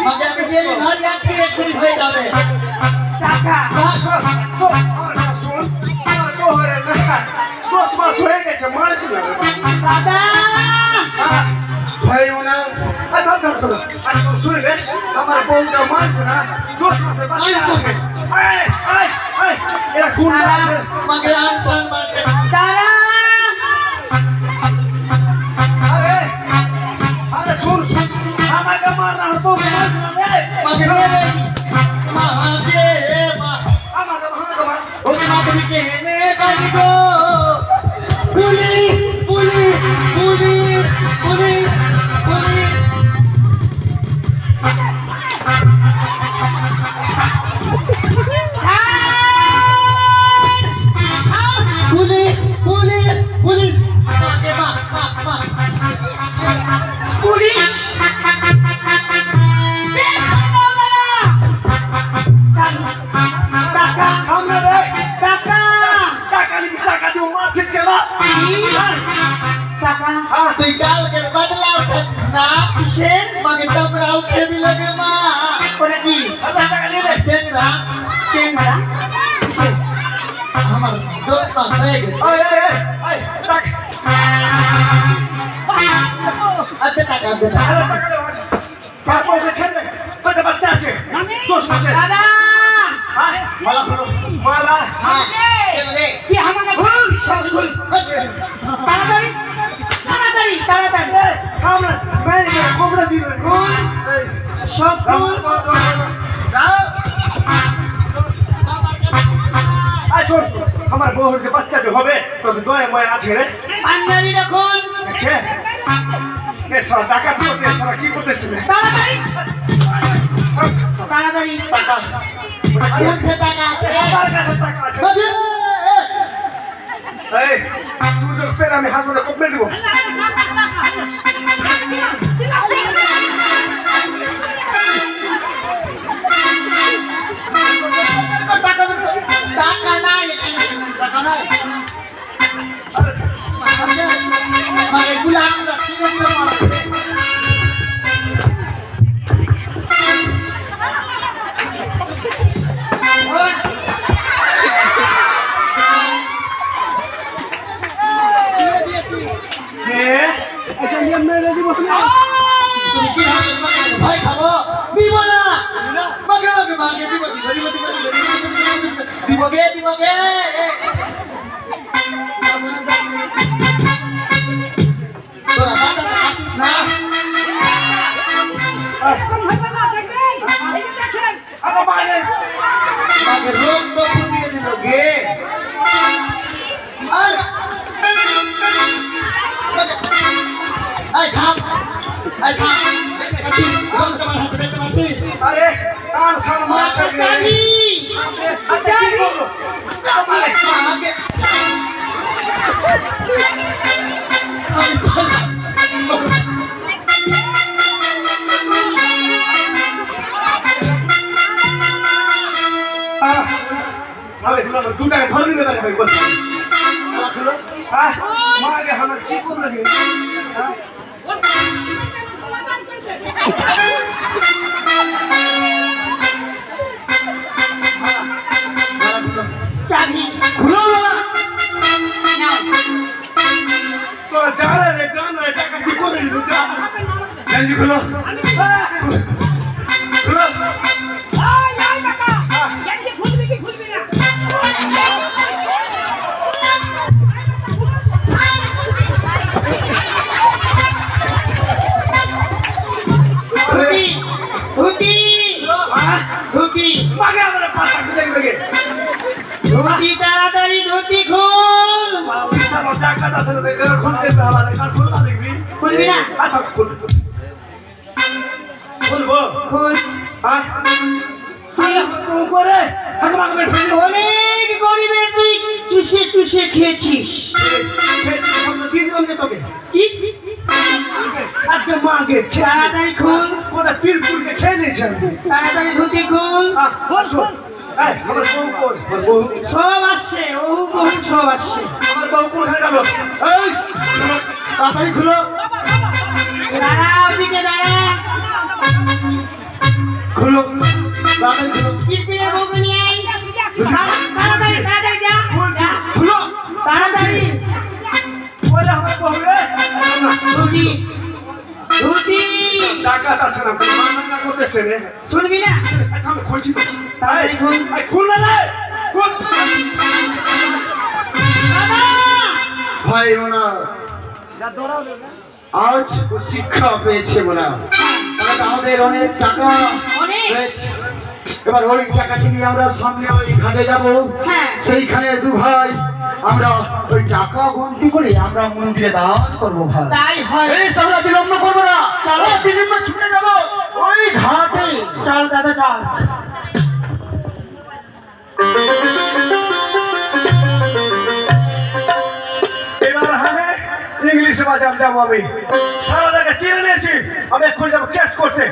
মজা দিয়ে ঘর যাচ্ছি এক্ষুনি হয়ে যাবে টাকা দশ মাস হয়ে গেছে মাস না দাদা ভাই ওনা আধা ধর ধর আরে তো শুনে রে আমার বউটা মাস না দশ মাসে বাচ্চা আছে এই এই এই এরা কোন আছে মাগলান সান মারছে তুমি কেনে পারি গো টাকা। আর তুই কালকের বদলা উঠাইছিস না। কিসের? মাকে টাকা উঠিয়ে দিল গে মা। করে কি? হাজার টাকা নিলে চেংরা চেংরা তাড়াতাড়ি সকল আমার বউর বাচ্চা যে হবে তোর দয়ে ময় আছে রে টাকা তো কি করতেছে তাড়াতাড়ি তাড়াতাড়ি টাকা আমার দিব তুমি কি? তোমাকে আমি ভয় খাব না মাকে মাকে মাকে দিব দুটাকে ধরে নেবে না বলছি মাকে আমার কি করবে হ্যাঁ? গেঞ্জি তাড়াতাড়ি ধুতি খুল বিশাল টাকা আছে দেখবি খুলবি না? আচ্ছা খুল। খুলবো। খুল। করে। অনেক গরিবের তুই চুষে চুষে খেয়েছিস। তোকে। কি? আজকে মাগে তাড়াতাড়ি খুল। কোটা পিল পুলকে খেয়ে নিয়েছে তাড়াতাড়ি ধুতি খুল। আহ বসো আমার বউ কই? আমার বউ। সব আসছে ওহু বহু সব আসছে। আমার বউ কোনখানে গেল? এই তাড়াতাড়ি খুলো। দাঁড়াও পিঠে দাঁড়াও খুলো দাঁড়াও খুলো কিরপিরে বউকে নিয়ে আই তাড়াতাড়ি তাড়াতাড়ি যা খুলো তাড়াতাড়ি ওরে আমার বউ রে রুচি রুচি টাকা আছে না তোর মানা করতেছে রে শুনবি না এখন ভাই ওনা যা দৌড়াও। আজ শিক্ষা পেয়েছে তাহলে আমাদের অনেক টাকা। রয়েছে। এবার ওই টাকা নিয়ে আমরা সামনে ওই ঘাটে যাব। হ্যাঁ। সেইখানে দু ভাই আমরা ওই টাকা গন্তি করে আমরা মন্দিরে দান করব ভাই। আমরা বিলম্ব করব না। চলো বিলম্ব ছুটে যাব ওই ঘাটে। চল দাদা চল। বাজার যাব আমি সারাদাকে চিনে নিয়েছি আমি এক্ষুনি যাব ক্যাশ করতে!